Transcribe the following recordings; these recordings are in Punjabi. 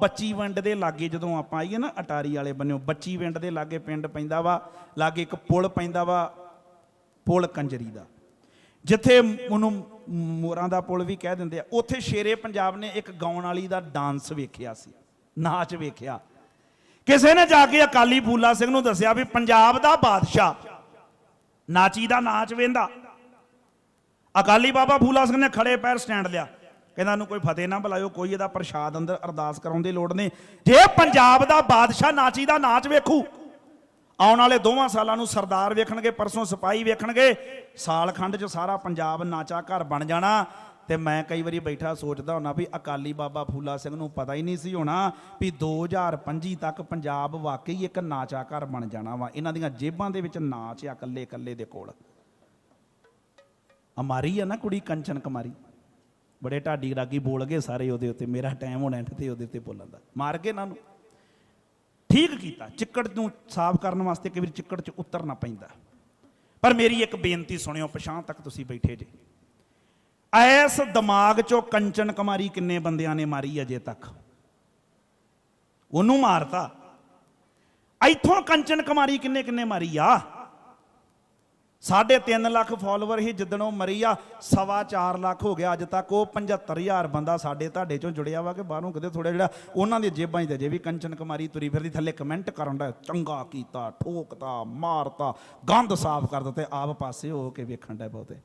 ਬੱਚੀ ਵੰਡ ਦੇ ਲਾਗੇ ਜਦੋਂ ਆਪਾਂ ਆਈਏ ਨਾ, ਅਟਾਰੀ ਵਾਲੇ ਬੰਨਿਓ, ਬੱਚੀ ਵੰਡ ਦੇ ਲਾਗੇ ਪਿੰਡ ਪੈਂਦਾ ਵਾ, ਲਾਗੇ ਇੱਕ ਪੁਲ ਪੈਂਦਾ ਵਾ, ਪੁਲ ਕੰਜਰੀ ਦਾ। ਜਿੱਥੇ ਉਹਨੂੰ ਮੋਰਾਂ ਦਾ ਪੁਲ ਵੀ ਕਹਿ ਦਿੰਦੇ ਆ, ਉੱਥੇ ਸ਼ੇਰੇ ਪੰਜਾਬ ਨੇ ਇੱਕ ਗਾਉਣ ਵਾਲੀ ਦਾ ਡਾਂਸ ਵੇਖਿਆ ਸੀ, ਨਾਚ ਵੇਖਿਆ। ਕਿਸੇ ਨੇ ਜਾ ਕੇ ਅਕਾਲੀ ਫੂਲਾ ਸਿੰਘ ਨੂੰ ਦੱਸਿਆ ਵੀ ਪੰਜਾਬ ਦਾ ਬਾਦਸ਼ਾਹ, ਨਾਚੀ ਦਾ ਨਾਚ ਵੇਂਦਾ। ਅਕਾਲੀ ਬਾਬਾ ਫੂਲਾ ਸਿੰਘ ਨੇ ਖੜੇ ਪੈਰ ਸਟੈਂਡ ਲਿਆ। ਕਹਿੰਦਾ ਨੂੰ ਕੋਈ ਫਤਿਹ ਨਾ ਬੁਲਾਇਓ, ਕੋਈ ਇਹਦਾ ਪ੍ਰਸ਼ਾਦ ਅੰਦਰ ਅਰਦਾਸ ਕਰਾਉਣ ਦੀ ਲੋੜ ਨਹੀਂ। ਜੇ ਪੰਜਾਬ ਦਾ ਬਾਦਸ਼ਾਹ ਨਾਚੀ ਦਾ ਨਾਚ ਵੇਖੂ, ਆਉਣ ਵਾਲੇ ਦੋਵਾਂ ਸਾਲਾਂ ਨੂੰ ਸਰਦਾਰ ਵੇਖਣਗੇ, ਪਰਸੋਂ ਸਿਪਾਹੀ ਵੇਖਣਗੇ, ਸਾਲ ਖੰਡ 'ਚ ਸਾਰਾ ਪੰਜਾਬ ਨਾਚਾ ਘਰ ਬਣ ਜਾਣਾ। ਤੇ ਮੈਂ ਕਈ ਵਾਰੀ ਬੈਠਾ ਸੋਚਦਾ ਹੁਣਾ ਵੀ ਅਕਾਲੀ ਬਾਬਾ ਫੂਲਾ ਸਿੰਘ ਨੂੰ ਪਤਾ ਹੀ ਨਹੀਂ ਸੀ ਹੋਣਾ ਵੀ 2025 ਤੱਕ ਪੰਜਾਬ ਵਾਕਈ ਇੱਕ ਨਾਚਾ ਘਰ ਬਣ ਜਾਣਾ ਵਾ। ਇਹਨਾਂ ਦੀਆਂ ਜੇਬਾਂ ਦੇ ਵਿੱਚ ਨਾਚ ਆ ਕੱਲੇ ਕੱਲੇ ਦੇ ਕੋਲ। ਅਮਾਰੀ ਆ ਨਾ ਕੁੜੀ, ਕੰਚਨ ਕੁਮਾਰੀ। ਬੜੇ ਢਾਡੀ ਰਾਗੀ ਬੋਲ ਗਏ ਸਾਰੇ ਉਹਦੇ ਉੱਤੇ, ਮੇਰਾ ਟਾਈਮ ਹੋਣਾ ਤੇ ਉਹਦੇ ਉੱਤੇ ਬੋਲਣ ਦਾ। ਮਾਰ ਕੇ ਇਹਨਾਂ ਨੂੰ। ਠੀਕ ਕੀਤਾ, ਚਿੱਕੜ ਨੂੰ ਸਾਫ਼ ਕਰਨ ਵਾਸਤੇ ਕਈ ਵਾਰੀ ਚਿੱਕੜ 'ਚ ਉਤਰਨਾ ਪੈਂਦਾ। ਪਰ ਮੇਰੀ ਇੱਕ ਬੇਨਤੀ ਸੁਣਿਓ ਪਛਾਂ ਤੱਕ ਤੁਸੀਂ ਬੈਠੇ ਜੇ। ਐਸ ਦਿਮਾਗ 'ਚੋਂ ਕੰਚਨ ਕੁਮਾਰੀ ਕਿੰਨੇ ਬੰਦਿਆਂ ਨੇ ਮਾਰੀ ਅਜੇ ਤੱਕ? ਉਹਨੂੰ ਮਾਰਤਾ। ਇੱਥੋਂ ਕੰਚਨ ਕੁਮਾਰੀ ਕਿੰਨੇ ਕਿੰਨੇ ਮਾਰੀ ਆ? ਸਾਢੇ 3 ਲੱਖ ਫਾਲੋਅਰ ਹੀ ਜਿੱਦਣ ਉਹ ਮਰੀ ਆ, ਸਵਾ 4 ਲੱਖ ਹੋ ਗਿਆ ਅੱਜ ਤੱਕ। ਉਹ 75000 ਬੰਦਾ ਸਾਡੇ ਤੁਹਾਡੇ ਚੋਂ ਜੁੜਿਆ ਵਾ ਕਿ ਬਾਹਰੋਂ ਕਿਤੇ ਥੋੜਾ ਜਿਹੜਾ ਉਹਨਾਂ ਦੀ ਜੇਬਾਂ 'ਚ ਤੇ ਅਜੇ ਵੀ ਕੰਚਨ ਕੁਮਾਰੀ ਤੁਰੀ ਫਿਰਦੀ, ਥੱਲੇ ਕਮੈਂਟ ਕਰਨ ਦਾ ਚੰਗਾ ਕੀਤਾ, ਠੋਕਤਾ, ਮਾਰਤਾ, ਗੰਦ ਸਾਫ਼ ਕਰ ਦਿੱਤੇ, ਆਪ ਪਾਸੇ ਹੋ ਕੇ ਵੇਖਣ ਦਾ ਬਹੁਤੇ।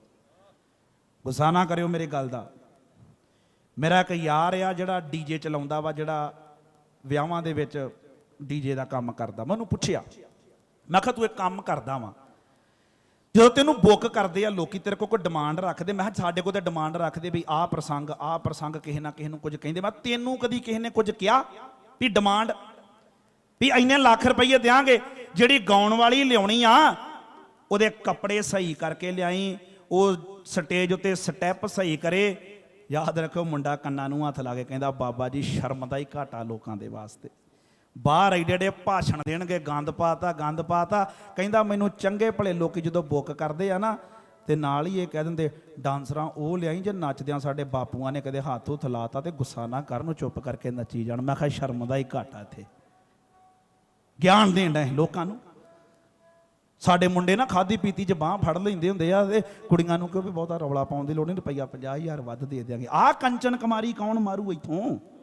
ਗੁੱਸਾ ਨਾ ਕਰਿਓ ਮੇਰੀ ਗੱਲ ਦਾ। ਮੇਰਾ ਇੱਕ ਯਾਰ ਆ ਜਿਹੜਾ ਡੀਜੇ ਚਲਾਉਂਦਾ ਵਾ, ਜਿਹੜਾ ਵਿਆਹਾਂ ਦੇ ਵਿੱਚ ਡੀਜੇ ਦਾ ਕੰਮ ਕਰਦਾ। ਮੈਂ ਉਹਨੂੰ ਪੁੱਛਿਆ, ਮੈਂ ਕਿਹਾ ਤੂੰ ਇੱਕ ਕੰਮ ਕਰਦਾ ਵਾਂ। ਜਦੋਂ ਤੈਨੂੰ ਬੁੱਕ ਕਰਦੇ ਆ ਲੋਕੀ, ਤੇਰੇ ਕੋਲ ਕੋਈ ਡਿਮਾਂਡ ਰੱਖਦੇ, ਮੈਂ ਕਿਹਾ ਸਾਡੇ ਕੋਲ ਤਾਂ ਡਿਮਾਂਡ ਰੱਖਦੇ ਵੀ ਆਹ ਪ੍ਰਸੰਗ ਆਹ ਪ੍ਰਸੰਗ ਕਿਸੇ ਨਾ ਕਿਸੇ ਨੂੰ ਕੁਝ ਕਹਿੰਦੇ। ਮੈਂ ਤੈਨੂੰ ਕਦੀ ਕਿਸੇ ਨੇ ਕੁਝ ਕਿਹਾ ਵੀ ਡਿਮਾਂਡ ਵੀ ਇੰਨੇ ਲੱਖ ਰੁਪਏ ਦਿਆਂਗੇ, ਜਿਹੜੀ ਗਾਉਣ ਵਾਲੀ ਲਿਆਉਣੀ ਆ, ਉਹਦੇ ਕੱਪੜੇ ਸਹੀ ਕਰਕੇ ਲਿਆਈ, ਉਹ ਸਟੇਜ ਉੱਤੇ ਸਟੈਪ ਸਹੀ ਕਰੇ। ਯਾਦ ਰੱਖੋ ਮੁੰਡਾ ਕੰਨਾਂ ਨੂੰ ਹੱਥ ਲਾ ਕੇ ਕਹਿੰਦਾ, ਬਾਬਾ ਜੀ, ਸ਼ਰਮ ਦਾ ਹੀ ਘਾਟਾ ਲੋਕਾਂ ਦੇ ਵਾਸਤੇ। ਬਾਹਰ ਐਡੇ ਐਡੇ ਭਾਸ਼ਣ ਦੇਣਗੇ, ਗੰਦ ਪਾਤਾ ਗੰਦ ਪਾਤਾ, ਕਹਿੰਦਾ ਮੈਨੂੰ ਚੰਗੇ ਭਲੇ ਲੋਕੀ ਜਦੋਂ ਬੁੱਕ ਕਰਦੇ ਆ ਨਾ, ਤੇ ਨਾਲ ਹੀ ਇਹ ਕਹਿ ਦਿੰਦੇ, ਡਾਂਸਰਾਂ ਉਹ ਲਿਆਈ ਜੇ ਨੱਚਦਿਆਂ ਸਾਡੇ ਬਾਪੂਆਂ ਨੇ ਕਦੇ ਹੱਥ ਹੁੱਥ ਲਾਤਾ ਤੇ ਗੁੱਸਾ ਨਾ ਕਰਨ ਚੁੱਪ ਕਰਕੇ ਨੱਚੀ ਜਾਣ। ਮੈਂ ਕਿਹਾ, ਸ਼ਰਮ ਦਾ ਹੀ ਘਾਟਾ ਇੱਥੇ। ਗਿਆਨ ਦੇਣ ਦਾ ਲੋਕਾਂ ਨੂੰ। ਸਾਡੇ ਮੁੰਡੇ ਨਾ ਖਾਦੀ ਪੀਤੀ ਚ ਬਾਹ ਫੜ ਲੈਂਦੇ ਹੁੰਦੇ ਆ ਤੇ ਕੁੜੀਆਂ ਨੂੰ ਕਿਉਂ ਵੀ ਬਹੁਤਾ ਰੌਲਾ ਪਾਉਣ ਦੀ ਲੋੜ ਨਹੀਂ, ਰੁਪਈਆ 50000 ਵੱਧ ਦੇ ਦਿਆਂਗੇ। ਆਹ ਕੰਚਨ ਕੁਮਾਰੀ ਕੌਣ ਮਾਰੂ ਇੱਥੋਂ?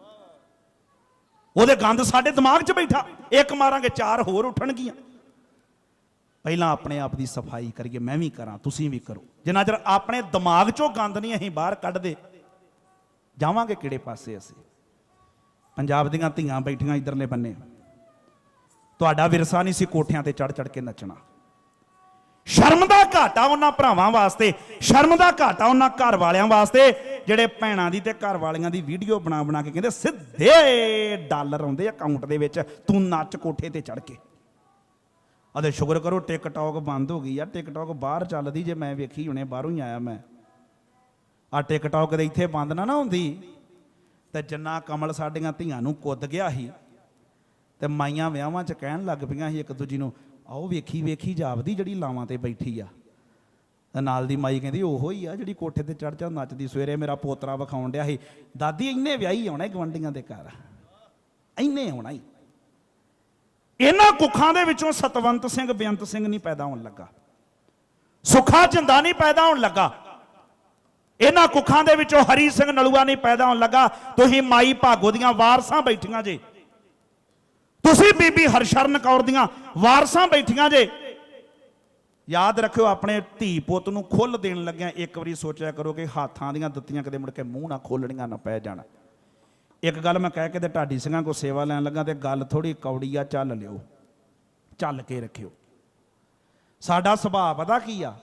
ਉਹਦੇ ਗੰਦ ਸਾਡੇ ਦਿਮਾਗ 'ਚ ਬੈਠਾ। ਇੱਕ ਮਾਰਾਂਗੇ, ਚਾਰ ਹੋਰ ਉੱਠਣਗੀਆਂ। ਪਹਿਲਾਂ ਆਪਣੇ ਆਪ ਦੀ ਸਫ਼ਾਈ ਕਰੀਏ, ਮੈਂ ਵੀ ਕਰਾਂ, ਤੁਸੀਂ ਵੀ ਕਰੋ। ਜਿੰਨਾ ਚਿਰ ਆਪਣੇ ਦਿਮਾਗ 'ਚੋਂ ਗੰਦ ਨਹੀਂ ਅਸੀਂ ਬਾਹਰ ਕੱਢਦੇ, ਜਾਵਾਂਗੇ ਕਿਹੜੇ ਪਾਸੇ ਅਸੀਂ? ਪੰਜਾਬ ਦੀਆਂ ਧੀਆਂ ਬੈਠੀਆਂ ਇਧਰਲੇ ਬੰਨੇ। ਤੁਹਾਡਾ ਵਿਰਸਾ ਨਹੀਂ ਸੀ ਕੋਠਿਆਂ ਤੇ ਚੜ ਚੜ ਕੇ ਨੱਚਣਾ। ਸ਼ਰਮ ਦਾ ਘਾਟਾ ਉਹਨਾਂ ਭਰਾਵਾਂ ਵਾਸਤੇ, ਸ਼ਰਮ ਦਾ ਘਾਟਾ ਉਹਨਾਂ ਘਰ ਵਾਲਿਆਂ ਵਾਸਤੇ ਜਿਹੜੇ ਭੈਣਾਂ ਦੀ ਤੇ ਘਰ ਵਾਲੀਆਂ ਦੀ ਵੀਡੀਓ ਬਣਾ ਬਣਾ ਕੇ ਕਹਿੰਦੇ, ਸਿੱਧੇ ਡਾਲਰ ਆਉਂਦੇ ਅਕਾਊਂਟ ਦੇ ਵਿੱਚ, ਤੂੰ ਨੱਚ ਕੋਠੇ ਤੇ ਚੜ ਕੇ। ਅਦੇ ਸ਼ੁਕਰ ਕਰੋ ਟਿਕਟੌਕ ਬੰਦ ਹੋ ਗਈ ਆ। ਟਿਕਟੌਕ ਬਾਹਰ ਚੱਲਦੀ, ਜੇ ਮੈਂ ਵੇਖੀ ਹੁਣੇ, ਬਾਹਰੋਂ ਹੀ ਆਇਆ ਮੈਂ। ਆ ਟਿਕਟੌਕ ਦੇ ਇੱਥੇ ਬੰਦ ਨਾ ਨਾ ਹੁੰਦੀ। ਤੇ ਜਿੰਨਾ ਕਮਲ ਸਾਡੀਆਂ ਧੀਆਂ ਨੂੰ ਕੁੱਦ ਗਿਆ ਸੀ, ਤੇ ਮਾਈਆਂ ਵਿਆਹਾਂ 'ਚ ਕਹਿਣ ਲੱਗ ਪਈਆਂ ਸੀ ਇੱਕ ਦੂਜੀ ਨੂੰ, ਆਓ ਵੇਖੀ ਵੇਖੀ ਜਾਪਦੀ ਜਿਹੜੀ ਲਾਵਾਂ ਤੇ ਬੈਠੀ ਆ। ਨਾਲ ਦੀ ਮਾਈ ਕਹਿੰਦੀ ਉਹੋ ਹੀ ਆ ਜਿਹੜੀ ਕੋਠੇ ਤੇ ਚੜ ਚੜ ਨੱਚਦੀ, ਸਵੇਰੇ ਮੇਰਾ ਪੋਤਰਾ ਵਿਖਾਉਣ ਡਿਆ ਸੀ। ਦਾਦੀ ਇੰਨੇ ਵਿਆਹੀ ਆਉਣਾ ਗਵੰਡੀਆਂ ਦੇ ਘਰ। ਇੰਨੇ ਆਉਣਾ ਹੀ। ਇਹਨਾਂ ਕੁੱਖਾਂ ਦੇ ਵਿੱਚੋਂ ਸਤਵੰਤ ਸਿੰਘ, ਬੇਅੰਤ ਸਿੰਘ ਨਹੀਂ ਪੈਦਾ ਹੋਣ ਲੱਗਾ। ਸੁਖਾ ਚੰਦਾ ਨਹੀਂ ਪੈਦਾ ਹੋਣ ਲੱਗਾ। ਇਹਨਾਂ ਕੁੱਖਾਂ ਦੇ ਵਿੱਚੋਂ ਹਰੀ ਸਿੰਘ ਨਲੂਆ ਨਹੀਂ ਪੈਦਾ ਹੋਣ ਲੱਗਾ। ਤੁਸੀਂ ਮਾਈ ਭਾਗੋ ਦੀਆਂ ਵਾਰਸਾਂ ਬੈਠੀਆਂ ਜੇ। ਤੁਸੀਂ ਬੀਬੀ ਹਰਸ਼ਰਨ ਕੌਰ ਦੀਆਂ ਵਾਰਸਾਂ ਬੈਠੀਆਂ ਜੇ। ਯਾਦ ਰੱਖਿਓ, ਆਪਣੇ ਧੀ ਪੁੱਤ ਨੂੰ ਖੁੱਲ ਦੇਣ ਲੱਗਿਆ ਇੱਕ ਵਾਰੀ ਸੋਚਿਆ ਕਰੋ ਕਿ ਹੱਥਾਂ ਦੀਆਂ ਦਿੱਤੀਆਂ ਕਦੇ ਮੁੜ ਕੇ ਮੂੰਹ ਨਾ ਖੋਲਣੀਆਂ ਨਾ ਪੈ ਜਾਣ। ਇੱਕ ਗੱਲ ਮੈਂ ਕਹਿ ਕੇ ਤੇ ਢਾਡੀ ਸਿੰਘਾਂ ਕੋ ਸੇਵਾ ਲੈਣ ਲੱਗਾ ਤੇ ਗੱਲ ਥੋੜੀ ਕੌੜੀ ਆ, ਚੱਲ ਲਿਓ। ਚੱਲ ਕੇ ਰੱਖਿਓ। ਸਾਡਾ ਸੁਭਾਅ ਪਤਾ ਕੀ ਆ?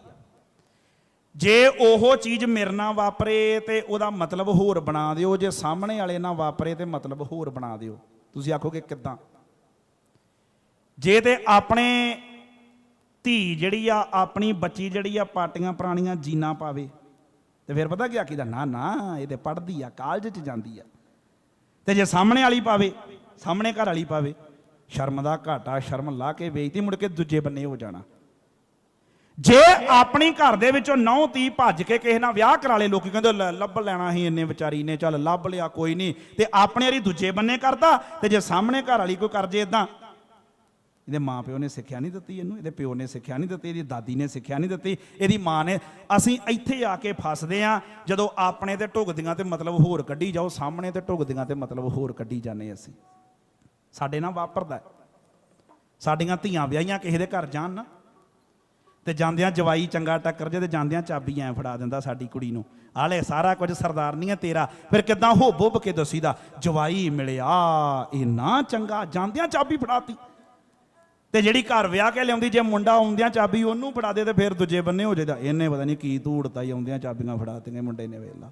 ਜੇ ਉਹ ਚੀਜ਼ ਮੇਰੇ ਨਾਲ ਵਾਪਰੇ ਤੇ ਉਹਦਾ ਮਤਲਬ ਹੋਰ ਬਣਾ ਦਿਓ, ਜੇ ਸਾਹਮਣੇ ਵਾਲੇ ਨਾਲ ਵਾਪਰੇ ਤੇ ਮਤਲਬ ਹੋਰ ਬਣਾ ਦਿਓ। ਤੁਸੀਂ ਆਖੋਗੇ ਕਿੱਦਾਂ? ਜੇ ਤੇ ਆਪਣੇ ਧੀ ਜਿਹੜੀ ਆ, ਆਪਣੀ ਬੱਚੀ ਜਿਹੜੀ ਆ, ਪਾਟੀਆਂ ਪੁਰਾਣੀਆਂ ਜੀਨਾ ਪਾਵੇ। ਤੇ ਫਿਰ ਪਤਾ ਕੀ ਆਖੀਦਾ, ਨਾ ਨਾ, ਇਹ ਤੇ ਪੜਦੀ ਆ, ਕਾਲਜ ਚ ਜਾਂਦੀ ਆ। ਤੇ ਜੇ ਸਾਹਮਣੇ ਵਾਲੀ ਪਾਵੇ, ਸਾਹਮਣੇ ਘਰ ਵਾਲੀ ਪਾਵੇ, ਸ਼ਰਮ ਦਾ ਘਾਟਾ, ਸ਼ਰਮ ਲਾ ਕੇ ਵੇਚਦੀ, ਮੁੜ ਕੇ ਦੂਜੇ ਬੰਨੇ ਹੋ ਜਾਣਾ। ਜੇ ਆਪਣੀ ਘਰ ਦੇ ਵਿੱਚੋਂ ਨੌ ਤੀ ਭੱਜ ਕੇ ਕਿਸੇ ਨਾਲ ਵਿਆਹ ਕਰਾ ਲੇ, ਲੋਕੀ ਕਹਿੰਦੇ ਲੱਭ ਲੈਣਾ ਸੀ ਇੰਨੇ ਵਿਚਾਰੀ ਨੇ, ਚੱਲ ਲੱਭ ਲਿਆ, ਕੋਈ ਨਹੀਂ। ਤੇ ਆਪਣੇ ਵਾਲੀ ਦੂਜੇ ਬੰਨੇ ਕਰਦਾ, ਤੇ ਜੇ ਸਾਹਮਣੇ ਘਰ ਵਾਲੀ ਕੋਈ ਕਰ ਜੇ ਇਦਾਂ ਇਹਦੇ ਮਾਂ ਪਿਓ ਨੇ ਸਿੱਖਿਆ ਨਹੀਂ ਦਿੱਤੀ ਇਹਨੂੰ, ਇਹਦੇ ਪਿਓ ਨੇ ਸਿੱਖਿਆ ਨਹੀਂ ਦਿੱਤੀ, ਇਹਦੀ ਦਾਦੀ ਨੇ ਸਿੱਖਿਆ ਨਹੀਂ ਦਿੱਤੀ, ਇਹਦੀ ਮਾਂ ਨੇ, ਅਸੀਂ ਇੱਥੇ ਆ ਕੇ ਫਸਦੇ ਆ ਜਦੋਂ ਆਪਣੇ ਤੇ ਢੁਕਦੀਆਂ ਤੇ ਮਤਲਬ ਹੋਰ ਕੱਢੀ ਜਾਓ, ਸਾਹਮਣੇ ਤੇ ਢੁਕਦੀਆਂ ਤੇ ਮਤਲਬ ਹੋਰ ਕੱਢੀ ਜਾਂਦੇ ਅਸੀਂ। ਸਾਡੇ ਨਾਲ ਵਾਪਰਦਾ ਸਾਡੀਆਂ ਧੀਆਂ ਵਿਆਹੀਆਂ ਕਿਸੇ ਦੇ ਘਰ ਜਾਣ ਨਾ, ਤੇ ਜਾਂਦਿਆਂ ਜਵਾਈ ਚੰਗਾ ਟੱਕਰ ਜੇ ਤੇ ਜਾਂਦਿਆਂ ਚਾਬੀ ਐ ਫੜਾ ਦਿੰਦਾ ਸਾਡੀ ਕੁੜੀ ਨੂੰ। ਆਲੇ, ਸਾਰਾ ਕੁਝ ਸਰਦਾਰ ਨਹੀਂ ਹੈ ਤੇਰਾ, ਫਿਰ ਕਿਦਾਂ ਹੋਬ ਹੋਬ ਕੇ ਦਸੀਦਾ, ਜਵਾਈ ਮਿਲਿਆ ਇਹ ਨਾ ਚੰਗਾ, ਜਾਂਦਿਆਂ ਚਾਬੀ ਫੜਾਤੀ। ਤੇ ਜਿਹੜੀ ਘਰ ਵਿਆਹ ਕੇ ਲਿਆਉਂਦੀ, ਜੇ ਮੁੰਡਾ ਆਉਂਦਿਆਂ ਚਾਬੀ ਉਹਨੂੰ ਫੜਾ ਦੇ ਤੇ ਫਿਰ ਦੂਜੇ ਬੰਨੇ ਹੋ ਜਾਏਦਾ ਇਹਨੇ ਪਤਾ ਨਹੀਂ ਕੀ ਧੂੜਤਾ ਹੀ ਆਉਂਦਿਆਂ ਚਾਬੀਆਂ ਫੜਾਤੀਆਂ ਮੁੰਡੇ ਨੇ ਵੇਲਾ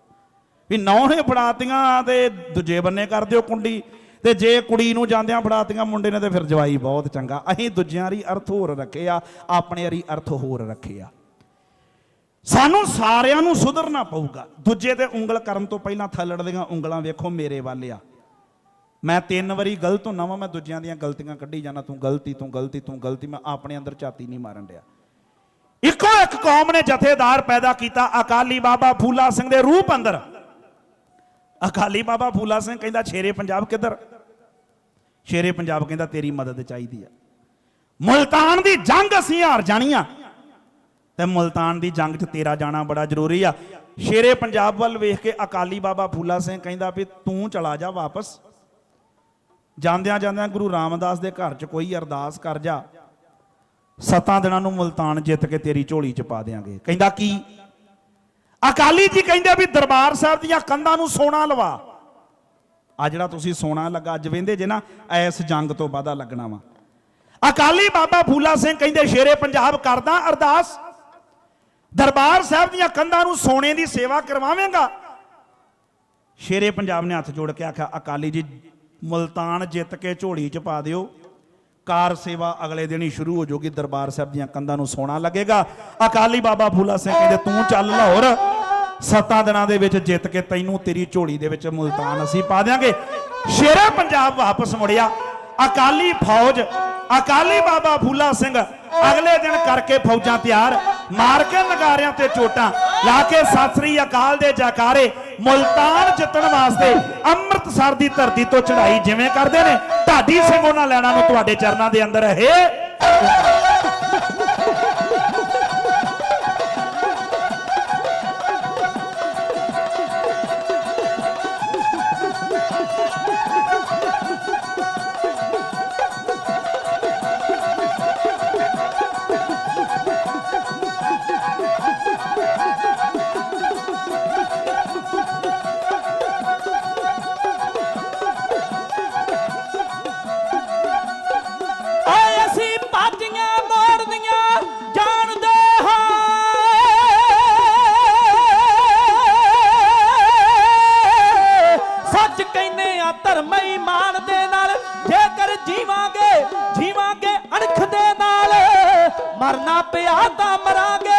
ਵੀ ਨੌ ਨੇ ਫੜਾਤੀਆਂ ਤੇ ਦੂਜੇ ਬੰਨੇ ਕਰ ਦਿਓ ਕੁੰਡੀ। ਤੇ ਜੇ ਕੁੜੀ ਨੂੰ ਜਾਂਦਿਆਂ ਫੜਾਤੀਆਂ ਮੁੰਡੇ ਨੇ ਤੇ ਫਿਰ ਜਵਾਈ ਬਹੁਤ ਚੰਗਾ। ਅਸੀਂ ਦੂਜਿਆਂ ਦੀ ਅਰਥ ਹੋਰ ਰੱਖੇ ਆ, ਆਪਣੇ ਦੀ ਅਰਥ ਹੋਰ ਰੱਖੇ ਆ। ਸਾਨੂੰ ਸਾਰਿਆਂ ਨੂੰ ਸੁਧਰਨਾ ਪਊਗਾ। ਦੂਜੇ ਤੇ ਉਂਗਲ ਕਰਨ ਤੋਂ ਪਹਿਲਾਂ ਥੱਲੜ ਦੀਆਂ ਉਂਗਲਾਂ ਵੇਖੋ ਮੇਰੇ ਵੱਲ ਆ। ਮੈਂ ਤਿੰਨ ਵਾਰੀ ਗਲਤ ਹੁੰਨਾ ਵਾਂ, ਮੈਂ ਦੂਜਿਆਂ ਦੀਆਂ ਗਲਤੀਆਂ ਕੱਢੀ ਜਾਣਾ ਤੂੰ ਗਲਤੀ ਤੂੰ ਗਲਤੀ ਤੂੰ ਗਲਤੀ, ਮੈਂ ਆਪਣੇ ਅੰਦਰ ਝਾਤੀ ਨਹੀਂ ਮਾਰਨ ਡਿਆ। ਇੱਕੋ ਇੱਕ ਕੌਮ ਨੇ ਜਥੇਦਾਰ ਪੈਦਾ ਕੀਤਾ, ਅਕਾਲੀ ਬਾਬਾ ਫੂਲਾ ਸਿੰਘ ਦੇ ਰੂਪ ਅੰਦਰ। ਅਕਾਲੀ ਬਾਬਾ ਫੂਲਾ ਸਿੰਘ ਕਹਿੰਦਾ, ਸ਼ੇਰੇ ਪੰਜਾਬ ਕਿੱਧਰ? ਸ਼ੇਰੇ ਪੰਜਾਬ ਕਹਿੰਦਾ, ਤੇਰੀ ਮਦਦ ਚਾਹੀਦੀ ਆ। ਮੁਲਤਾਨ ਦੀ ਜੰਗ ਅਸੀਂ ਹਾਰ ਜਾਣੀ ਆ ਤੇ ਮੁਲਤਾਨ ਦੀ ਜੰਗ 'ਚ ਤੇਰਾ ਜਾਣਾ ਬੜਾ ਜ਼ਰੂਰੀ ਆ। ਸ਼ੇਰੇ ਪੰਜਾਬ ਵੱਲ ਵੇਖ ਕੇ ਅਕਾਲੀ ਬਾਬਾ ਫੂਲਾ ਸਿੰਘ ਕਹਿੰਦਾ ਵੀ ਤੂੰ ਚਲਾ ਜਾ ਵਾਪਸ। ਜਾਂਦਿਆਂ ਜਾਂਦਿਆਂ ਗੁਰੂ ਰਾਮਦਾਸ ਦੇ ਘਰ 'ਚ ਕੋਈ ਅਰਦਾਸ ਕਰ ਜਾ, ਸੱਤਾਂ ਦਿਨਾਂ ਨੂੰ ਮੁਲਤਾਨ ਜਿੱਤ ਕੇ ਤੇਰੀ ਝੋਲੀ 'ਚ ਪਾ ਦੇਾਂਗੇ ਕਹਿੰਦਾ ਕੀ? ਅਕਾਲੀ ਜੀ ਕਹਿੰਦੇ ਵੀ ਦਰਬਾਰ ਸਾਹਿਬ ਦੀਆਂ ਕੰਧਾਂ ਨੂੰ ਸੋਨਾ ਲਵਾ। ਆ ਜਿਹੜਾ ਤੁਸੀਂ ਸੋਨਾ ਲੱਗਾ, ਅੱਜ ਵੇਂਦੇ ਜੇ ਨਾ, ਐਸ ਜੰਗ ਤੋਂ ਬਾਅਦਾ ਲੱਗਣਾ ਵਾ। ਅਕਾਲੀ ਬਾਬਾ ਫੂਲਾ ਸਿੰਘ ਕਹਿੰਦੇ, ਸ਼ੇਰੇ ਪੰਜਾਬ ਕਰਦਾ ਅਰਦਾਸ। ਦਰਬਾਰ ਸਾਹਿਬ ਦੀਆਂ ਕੰਧਾਂ ਨੂੰ ਸੋਨੇ ਦੀ ਸੇਵਾ ਕਰਵਾਵੇਂਗਾ। ਸ਼ੇਰੇ ਪੰਜਾਬ ਨੇ ਹੱਥ ਜੋੜ ਕੇ ਆਖਿਆ, ਅਕਾਲੀ ਜੀ ਮੁਲਤਾਨ ਜਿੱਤ ਕੇ ਝੋਲੀ 'ਚ ਪਾ ਦਿਓ। ਕਾਰ ਸੇਵਾ ਅਗਲੇ ਦਿਨ ਹੀ ਸ਼ੁਰੂ ਹੋ ਜਾਊਗੀ ਦਰਬਾਰ ਸਾਹਿਬ ਦੀਆਂ ਕੰਧਾਂ ਨੂੰ ਸੋਨਾ ਲੱਗੇਗਾ। ਅਕਾਲੀ ਬਾਬਾ ਫੂਲਾ ਸਿੰਘ ਕਹਿੰਦੇ, ਤੂੰ ਚੱਲ ਲਾਹੌਰ। ਸੱਤਾਂ ਦਿਨਾਂ ਦੇ ਵਿੱਚ ਜਿੱਤ ਕੇ ਤੈਨੂੰ ਤੇਰੀ ਝੋਲੀ ਦੇ ਵਿੱਚ ਮੁਲਤਾਨ ਅਸੀਂ ਪਾ ਦਿਆਂਗੇ। ਸ਼ੇਰੇ ਪੰਜਾਬ ਵਾਪਸ ਮੁੜਿਆ। ਅਕਾਲੀ ਫੌਜ ਅਕਾਲੀ ਬਾਬਾ ਫੂਲਾ ਸਿੰਘ ਅਗਲੇ ਦਿਨ ਕਰਕੇ ਫੌਜਾਂ ਤਿਆਰ, ਮਾਰ ਕੇ ਨਗਾਰਿਆਂ ਤੇ ਚੋਟਾਂ, ਲਾ ਕੇ ਸਤਿ ਸ੍ਰੀ ਅਕਾਲ ਦੇ ਜਕਾਰੇ, ਮੁਲਤਾਨ ਜਿੱਤਣ ਵਾਸਤੇ ਅੰਮ੍ਰਿਤਸਰ ਦੀ ਧਰਤੀ ਤੋਂ ਚੜ੍ਹਾਈ ਜਿਵੇਂ ਕਰਦੇ ਨੇ, ਢਾਡੀ ਸਿੰਘ ਉਹਨਾਂ ਲੈਣਾ ਨੂੰ ਤੁਹਾਡੇ ਚਰਨਾਂ ਦੇ ਅੰਦਰ ਹੈ। ਇਮਾਨ ਦੇ ਨਾਲ ਜੇਕਰ ਜੀਵਾਂਗੇ ਜੀਵਾਂਗੇ ਅਣਖ ਦੇ ਨਾਲ। ਮਰਨਾ ਪਿਆ ਤਾਂ ਮਰਾਂਗੇ।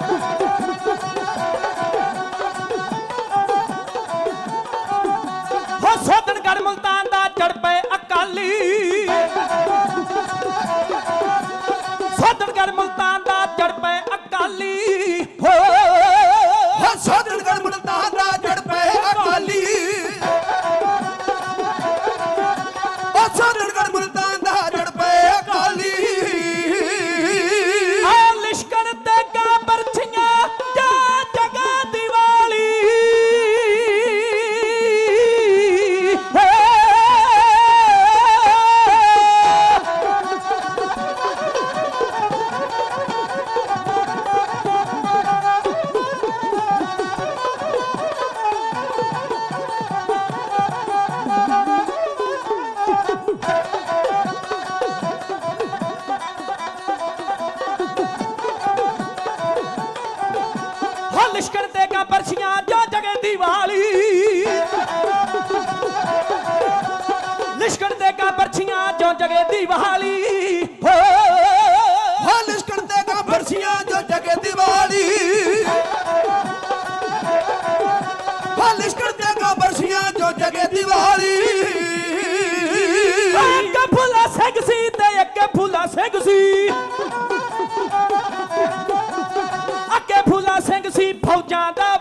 ਦੀਵਾਲੀ ਹੋ ਹੋ ਲਿਸ਼ਕਣ ਤੇ ਗਾ ਬਰਸੀਆਂ ਜੋ ਜਗੇ ਦੀਵਾਲੀ ਹੋ ਲਿਸ਼ਕਣ ਤੇ ਬਰਸੀਆਂ ਜੋ ਜਗੇ ਦੀਵਾਲੀ ਅੱਗੇ ਫੁੱਲਾ ਸਿੰਘ ਸੀ ਤੇ ਇੱਕ ਫੁੱਲਾ ਸਿੰਘ ਸੀ। ਅੱਗੇ ਫੁੱਲਾ ਸਿੰਘ ਸੀ ਫੌਜਾਂ ਦਾ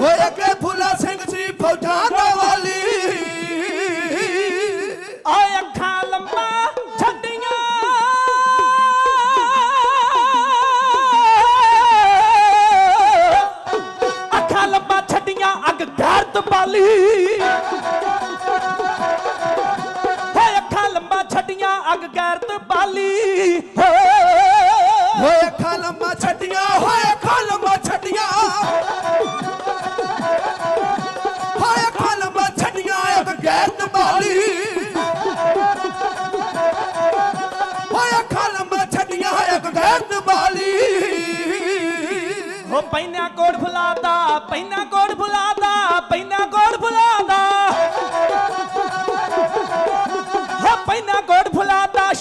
ਓਏ ਅੱਗੇ ਫੁੱਲਾ ਸਿੰਘ ਜੀ ਫੌਜਾਂ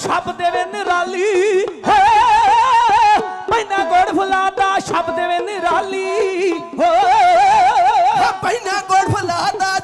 ਛੱਪ ਦੇਵੇ ਨਿਰਾਲੀ। ਹੋ ਪੈਨਾ ਗੋੜ ਫੁਲਾਦਾ ਛੱਪ ਦੇਵੇ ਨਿਰਾਲੀ। ਹੋ ਪੈਨਾ ਗੋੜ ਫੁਲਾਦਾ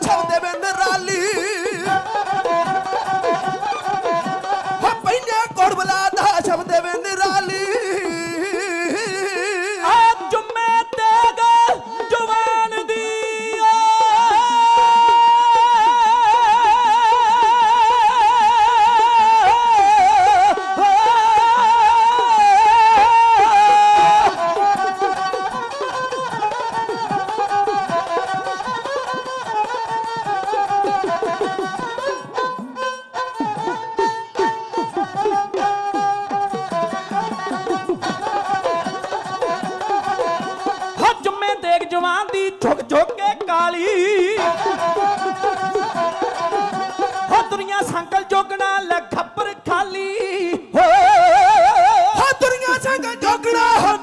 ਝੁਕ ਝੁਕ ਕੇ ਕਾਲੀ। ਹੋ ਦੁਨੀਆ ਸੰਕਲ ਜੋਗਣਾ ਲੈ ਖੱਪਰ ਖਾਲੀ। ਹੋ ਦੁਨੀਆ ਸੰਕਲ ਜੋਗਣਾ, ਹੋ